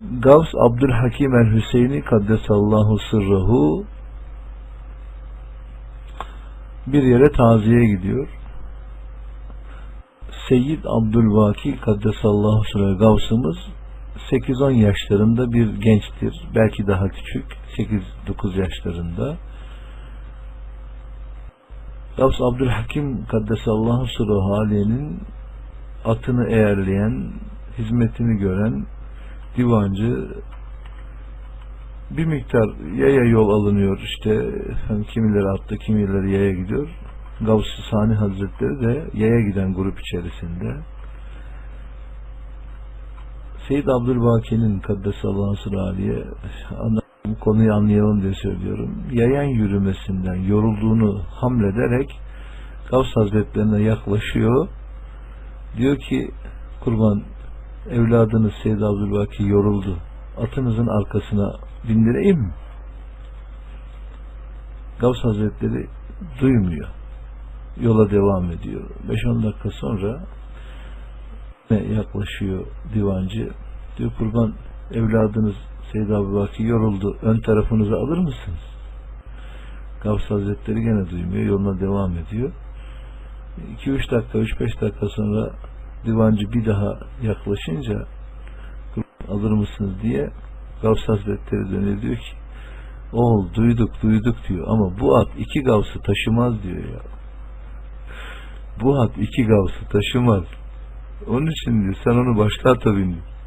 Gavs Abdülhakim el-Hüseyini Kaddesallahu sırrahu bir yere taziye gidiyor. Seyyid Abdülvaki Kaddesallahu sırrahu Gavsımız 8-10 yaşlarında bir gençtir. Belki daha küçük. 8-9 yaşlarında. Gavs Abdülhakim Kaddesallahu sırrahu haliyenin atını eğerleyen, hizmetini gören divancı bir miktar yaya yol alınıyor işte hem kimileri atlı kimileri yaya gidiyor Gavs-ı Sani Hazretleri de yaya giden grup içerisinde Seyyid Abdülbaki'nin Kaddesallahu Sırali'ye konuyu anlayalım diye söylüyorum. Yayan yürümesinden yorulduğunu hamlederek Gavs Hazretlerine yaklaşıyor. Diyor ki kurban evladınız Seyyid Abdülbaki yoruldu. Atınızın arkasına bindireyim? Gavs Hazretleri duymuyor. Yola devam ediyor. 5-10 dakika sonra yaklaşıyor divancı. Diyor kurban evladınız Seyyid Abdülbaki yoruldu. Ön tarafınızı alır mısınız? Gavs Hazretleri gene duymuyor. Yoluna devam ediyor. 2-3 dakika, 3-5 dakika sonra divancı bir daha yaklaşınca alır mısınız? diye Gavs Hazretleri dönüyor diyor ki oğul duyduk duyduk diyor. Ama bu at iki gavsı taşımaz diyor ya. Bu at iki gavsı taşımaz. Onun için diyor sen onu başka ata bin diyor.